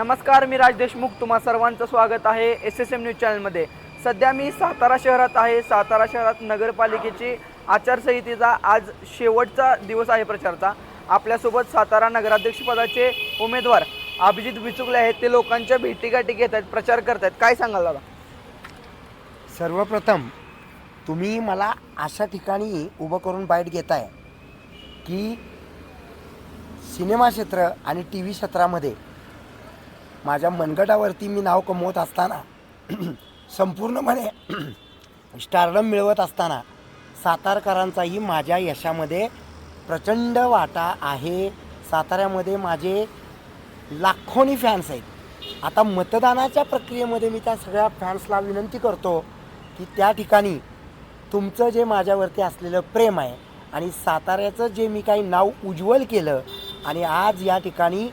नमस्कार मी राज देशमुख. तुम्हा सर्वांचं स्वागत आहे एस एस एम न्यूज चॅनलमध्ये सध्या मी सातारा शहरात आहे. सातारा शहरात नगरपालिकेची आचारसंहितेचा आज शेवटचा दिवस आहे प्रचारचा. आपल्यासोबत सातारा नगराध्यक्षपदाचे उमेदवार अभिजित विचुकले आहेत. ते लोकांच्या भेटीगाठी घेत आहेत प्रचार करत आहेत. काय सांगाल दादा? सर्वप्रथम तुम्ही मला अशा ठिकाणी उभं करून बाईट घेताय की सिनेमा क्षेत्र आणि टी व्ही क्षेत्रामध्ये माझ्या मनगटावरती मी नाव कमवत असताना संपूर्णपणे स्टारडम मिळवत असताना सातारकरांचाही माझ्या यशामध्ये प्रचंड वाटा आहे. साताऱ्यामध्ये माझे लाखोनी फॅन्स आहेत. आता मतदानाच्या प्रक्रियेमध्ये मी त्या सगळ्या फॅन्सला विनंती करतो की त्या ठिकाणी तुमचं जे माझ्यावरती असलेलं प्रेम आहे आणि साताऱ्याचं जे मी काही नाव उज्ज्वल केलं आणि आज या ठिकाणी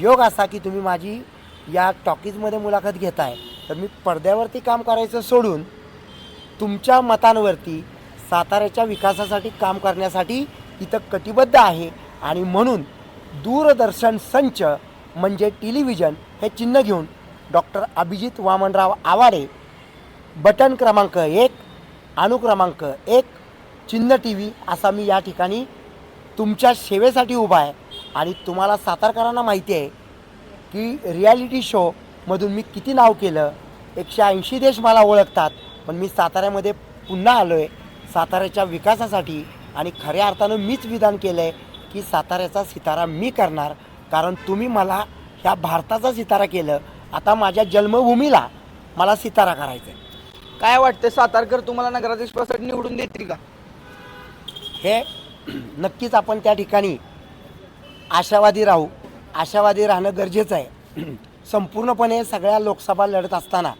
योग असा की तुम्ही माझी या टॉकीजमध्ये मुलाखत घेताय तर मी पडद्यावरती काम करायचं सोडून तुमच्या मतांवरती साताऱ्याच्या विकासासाठी काम करण्यासाठी इथं कटिबद्ध आहे आणि म्हणून दूरदर्शन संच म्हणजे टेलिव्हिजन हे चिन्ह घेऊन डॉक्टर अभिजित वामनराव आवाडे बटन क्रमांक एक अनुक्रमांक एक चिन्ह टी व्ही असा मी या ठिकाणी तुमच्या सेवेसाठी उभा आहे. आणि तुम्हाला सातारकरांना माहिती आहे की रियालिटी शोमधून मी किती नाव केलं? एकशे ऐंशी देश मला ओळखतात. पण मी साताऱ्यामध्ये पुन्हा आलो आहे साताऱ्याच्या विकासासाठी. आणि खऱ्या अर्थानं मीच विधान केलं आहे की साताऱ्याचा सितारा मी करणार. कारण तुम्ही मला ह्या भारताचा सितारा केलं. आता माझ्या जन्मभूमीला मला सितारा करायचा आहे. काय वाटतं सातारकर तुम्हाला नगराध्यक्षपदासाठी निवडून देतील का? हे नक्कीच आपण त्या ठिकाणी आशावादी राहू. आशावादी राहणं गरजेचं आहे. संपूर्णपणे सगळ्या लोकसभा लढत असताना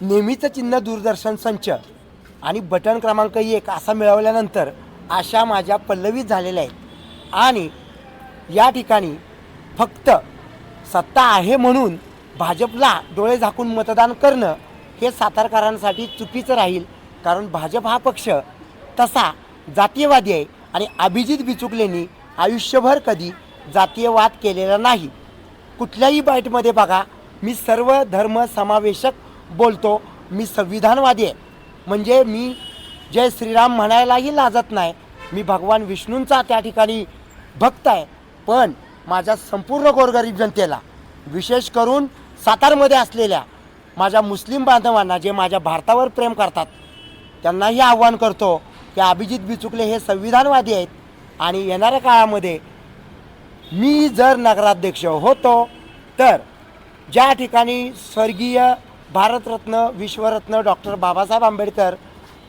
नेहमीचं चिन्ह दूरदर्शन संच आणि बटन क्रमांक एक असा मिळवल्यानंतर आशा माझ्या पल्लवीत झालेल्या आहेत. आणि या ठिकाणी फक्त सत्ता आहे म्हणून भाजपला डोळे झाकून मतदान करणं हे सातारकरांसाठी चुकीचं राहील. कारण भाजप हा पक्ष तसा जातीयवादी आहे आणि अभिजित बिचुकलेंनी आयुष्यभर कधी जातीयवाद केलेला नाही. कुठल्याही बाईटमध्ये बघा मी सर्व धर्म समावेशक बोलतो मी संविधानवादी आहे. म्हणजे मी जय श्रीराम म्हणायलाही लाजत नाही. मी भगवान विष्णूंचा त्या ठिकाणी भक्त आहे. पण माझ्या संपूर्ण गोरगरीब जनतेला विशेष करून सातारमध्ये असलेल्या माझ्या मुस्लिम बांधवांना जे माझ्या भारतावर प्रेम करतात त्यांनाही आव्हान करतो की अभिजित बिचुकले हे संविधानवादी आहेत. आणि येणाऱ्या काळामध्ये मी जर नगराध्यक्ष होतो तर ज्या ठिकाणी स्वर्गीय भारतरत्न विश्वरत्न डॉक्टर बाबासाहेब आंबेडकर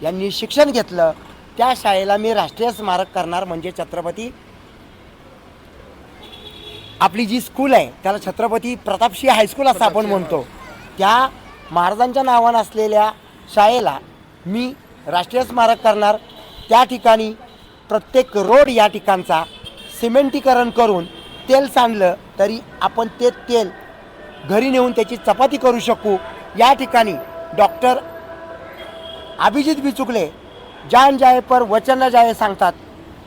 यांनी शिक्षण घेतलं त्या शाळेला मी राष्ट्रीय स्मारक करणार म्हणजे छत्रपती आपली जी स्कूल आहे त्याला छत्रपती प्रतापसिंह हायस्कूल असं आपण म्हणतो. त्या महाराजांच्या नावानं असलेल्या शाळेला मी राष्ट्रीय स्मारक करणार. त्या ठिकाणी प्रत्येक रोड या ठिकाणचा सिमेंटीकरण करून तेल सांडलं तरी आपण ते तेल घरी नेऊन त्याची चपाती करू शकू. या ठिकाणी डॉक्टर अभिजित बिचुकले जान जाये पर वचन न जाये सांगतात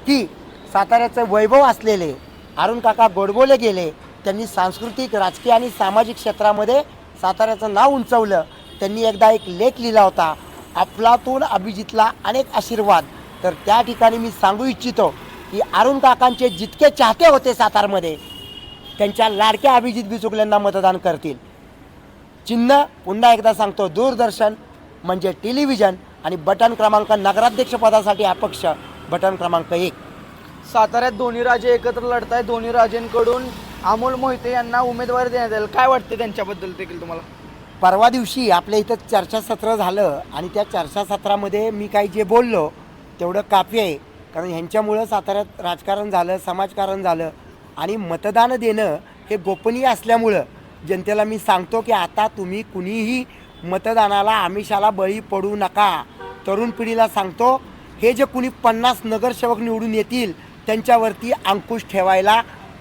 की साताऱ्याचं वैभव असलेले अरुण काका गोडबोले गेले. त्यांनी सांस्कृतिक राजकीय आणि सामाजिक क्षेत्रामध्ये साताऱ्याचं नाव उंचवलं. त्यांनी एकदा एक लेख लिहिला होता. अफलातून अभिजितला अनेक आशीर्वाद. तर त्या ठिकाणी मी सांगू इच्छितो की अरुण काकांचे जितके चाहते होते सातारमध्ये त्यांच्या लाडक्या अभिजित बिचुकल्यांना मतदान करतील. चिन्ह पुन्हा एकदा सांगतो दूरदर्शन म्हणजे टेलिव्हिजन आणि बटन क्रमांक नगराध्यक्षपदासाठी अपक्ष बटन क्रमांक एक. साताऱ्यात दोन्ही राजे एकत्र लढत आहेत दोन्ही राजेंकडून अमोल मोहिते यांना उमेदवारी देण्यात येईल काय वाटते त्यांच्याबद्दल देखील तुम्हाला? परवा दिवशी आपल्या इथं चर्चासत्र झालं आणि त्या चर्चासत्रामध्ये मी काही जे बोललो तेवढं काफी आहे. कारण ह्यांच्यामुळं साताऱ्यात राजकारण झालं समाजकारण झालं आणि मतदान देणं हे गोपनीय असल्यामुळं जनतेला मी सांगतो की आता तुम्ही कुणीही मतदानाला आमिषाला बळी पडू नका. तरुण पिढीला सांगतो हे जे कुणी पन्नास नगरसेवक निवडून येतील त्यांच्यावरती अंकुश ठेवायला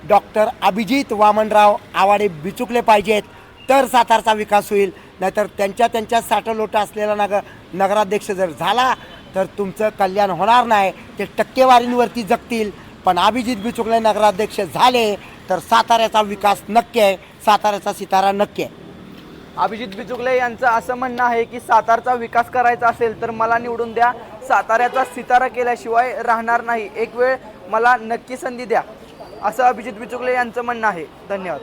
डॉक्टर अभिजित वामनराव आवाडे बिचुकले पाहिजेत. तर सातारचा विकास होईल नाहीतर त्यांच्या त्यांच्या साठलोटा असलेला नगर नगराध्यक्ष जर झाला तर तुमचं कल्याण होणार नाही. ते टक्केवारींवरती जगतील. पण अभिजित बिचुकले नगराध्यक्ष झाले तर साताऱ्याचा विकास नक्की आहे. साताऱ्याचा सितारा नक्की आहे. अभिजित बिचुकले यांचं असं म्हणणं आहे की सातारचा विकास करायचा असेल तर मला निवडून द्या. साताऱ्याचा सितारा केल्याशिवाय राहणार नाही. एक वेळ मला नक्की संधी द्या. असं अभिजित बिचुकले यांचं म्हणणं आहे. धन्यवाद.